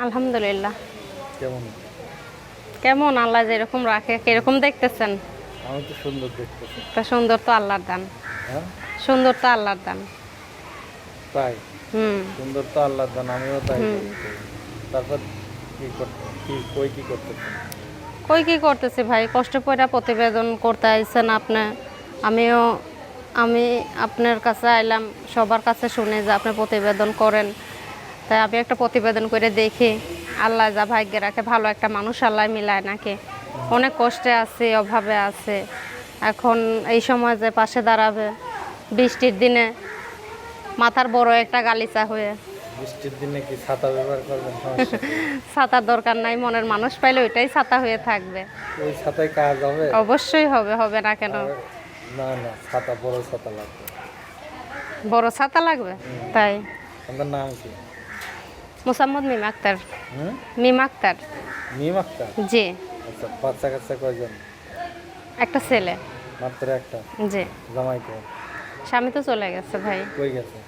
আলহামদুলিল্লাহ। কেমন? কেমন আল্লাহ যেরকম রাখে কীরকম দেখতেছেন? আমি তো সুন্দর দেখতেছি। তা সুন্দর তো আল্লাহর দান। হ্যাঁ? সুন্দর তো আল্লাহর দান। তাই? হুম। সুন্দর তো আল্লাহ দান আমিও তাই তারপর কি করতে কি কই কি করতে কই কি করতেছি ভাই? কষ্ট করে প্রতিবেদন করতে আইছেন আপনি। আমিও আমি আপনার কাছে আইলাম সবার কাছে শুনে যে আপনি প্রতিবেদন করেন। তাই আমি একটা প্রতিবেদন করে দেখি। আল্লাহ যা ভাগ্যে রাখে ভালো একটা মানুষ আল্লাহ মিলায় নাকি। অনেক কষ্টে আছে অভাবে আছে। এখন এই সময় যে পাশে দাঁড়াবে বৃষ্টির দিনে মাথার বড় একটা গালিচা হয়ে। বৃষ্টির দিনে কি ছাতা ব্যবহার করবেন? ছাতার দরকার নাই মনের মানুষ পাইলে ওইটাই ছাতা হয়ে থাকবে। ওই ছাতায় কাজ হবে? অবশ্যই হবে হবে না কেন? না না ছাতা বড় ছাতা লাগবে। বড় ছাতা লাগবে? তাই? আপনার নাম কি? মোসাম্মদ মিম আক্তার। মিম আক্তার। মিম আক্তার? জি। আচ্ছা বাচ্চা কাচ্চা কয়জন? একটা ছেলে। মাত্র একটা? জি। জামাই কো স্বামী তো চলে গেছে ভাই। কই গেছে?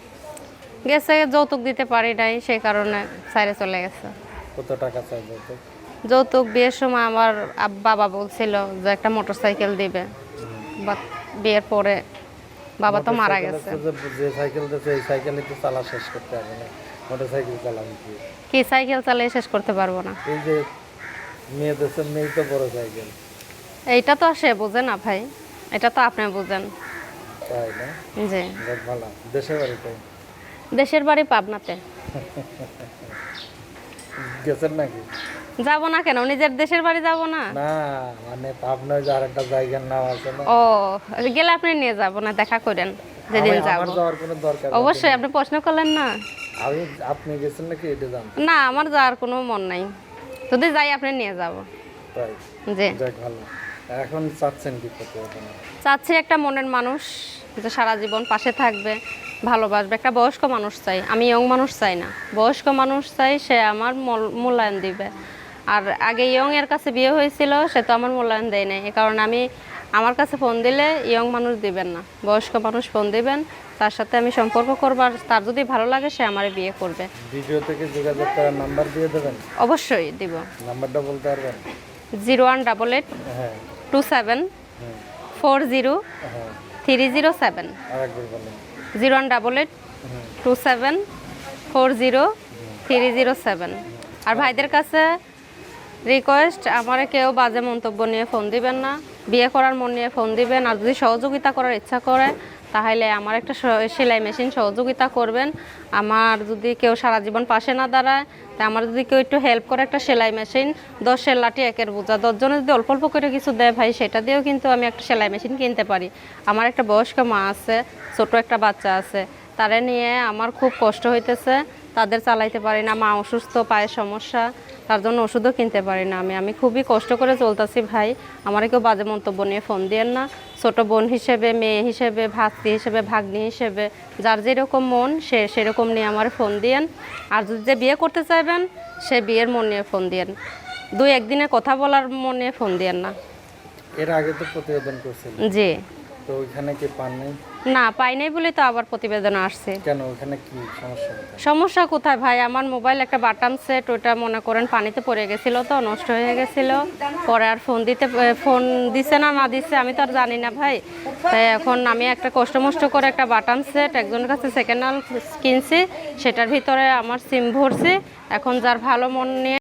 গেছে যৌতুক দিতে পারি নাই সেই কারণে সাইরে চলে গেছে। কত টাকা চাইবে তো যৌতুক বিয়ের সময় আমার বাবা বলছিল যে একটা মোটর সাইকেল দিবে বিয়ের পরে বাবা তো মারা গেছে। মোটরসাইকেল যে- সাইকেল দিচ্ছে এই সাইকেলই তো চালা শেষ করতে হবে না। মোটর সাইকেল কি? কি সাইকেল চালিয়ে শেষ করতে পারব না? এই যে মেয়ে দেশে মেয়ে তো বড় সাইকেল। এইটা তো আর সে বোঝে না ভাই। এটা তো আপনি বুঝেন। তাই না? জি। ভালো। দেশে বাড়িতে দেশের বাড়ি পাবনাতে। গেছেন নাকি? যাব না কেন? নিজের দেশের বাড়ি যাব না? না মানে আপনার যে আরেকটা জায়গার নাম আছে না? ও গেলে আপনি নিয়ে যাব না দেখা করেন। যেদিন যাব। আমার যাওয়ার কোনো দরকার অবশ্যই আপনি প্রশ্ন করলেন না? আমি আপনি গেছেন নাকি এটা জানতে না আমার যাওয়ার কোনো মন নাই। যদি যাই আপনি নিয়ে যাব। তাই? জি। যাক ভালো। এখন চাচ্ছেন কি করতে চাচ্ছি একটা মনের মানুষ যে সারা জীবন পাশে থাকবে ভালোবাসবে। একটা বয়স্ক মানুষ চাই। আমি ইয়ং মানুষ চাই না। বয়স্ক মানুষ চাই সে আমার মূল- মূল্যায়ন দিবে। আর আগে ইয়ং এর কাছে বিয়ে হয়েছিল সে তো আমার মূল্যায়ন দেয় নাই। এ কারণে আমি আমার কাছে ফোন দিলে ইয়ং মানুষ দিবেন না। বয়স্ক মানুষ ফোন দিবেন তার সাথে আমি সম্পর্ক করবার তার যদি ভালো লাগে সে আমার বিয়ে করবে। ভিডিও থেকে যোগাযোগ করার নাম্বার দিয়ে দেবেন? অবশ্যই দিব। নাম্বারটা বলতে পারবেন? জিরো ওয়ান ডাবল এইট হ্যাঁ। টু সেভেন হ্যাঁ ফোর জিরো হ্যাঁ। Three zero seven. Zero one double eight. Two seven four zero three zero seven. আর ভাইদের কাছে রিকোয়েস্ট আমার কেউ বাজে মন্তব্য নিয়ে ফোন দিবেন না। বিয়ে করার মন নিয়ে ফোন দিবেন। আর যদি সহযোগিতা করার ইচ্ছা করে, তাহলে আমার একটা সেলাই মেশিন সহযোগিতা করবেন। আমার যদি কেউ সারা জীবন পাশে না দাঁড়ায়, তা আমার যদি কেউ একটু হেল্প করে একটা সেলাই মেশিন দশের লাঠি, একের বোঝা দশজনে যদি অল্প অল্প করে কিছু দেয় ভাই, সেটা দিয়েও কিন্তু আমি একটা সেলাই মেশিন কিনতে পারি। আমার একটা বয়স্ক মা আছে, ছোট একটা বাচ্চা আছে, তারে নিয়ে আমার খুব কষ্ট হইতেছে। তাদের চালাইতে পারি না মা অসুস্থ পায়ের সমস্যা তার জন্য ওষুধও কিনতে পারি না আমি। আমি খুবই কষ্ট করে চলতেছি ভাই। আমার কেউ বাজে মন্তব্য নিয়ে ফোন দিয়েন না। ছোট বোন হিসেবে মেয়ে হিসেবে ভাস্তি হিসেবে ভাগ্নি হিসেবে যার যেরকম মন সে সেরকম নিয়ে আমার ফোন দিয়েন। আর যদি যে বিয়ে করতে চাইবেন সে বিয়ের মন নিয়ে ফোন দিয়েন। দুই একদিনে কথা বলার মন নিয়ে ফোন দিয়েন না। এর আগে তো প্রতিবেদন করছিলেন। জি। তো ওইখানে কি পান নাই না পাই নাই বলে তো আবার প্রতিবেদন আসছে। কেন? ওখানে কি সমস্যা? সমস্যা কোথায় ভাই? আমার মোবাইল একটা বাটাম সেট ওটা মনে করেন পানিতে পড়ে গেছিল তো নষ্ট হয়ে গেছিল। পরে আর ফোন দিতে ফোন দিছে না না দিছে আমি তো আর জানি না ভাই। তাই এখন আমি একটা কষ্ট মষ্ট করে একটা বাটাম সেট একজনের কাছে সেকেন্ড হ্যান্ড কিনছি সেটার ভিতরে আমার সিম ভরছি। এখন যার ভালো মন নিয়ে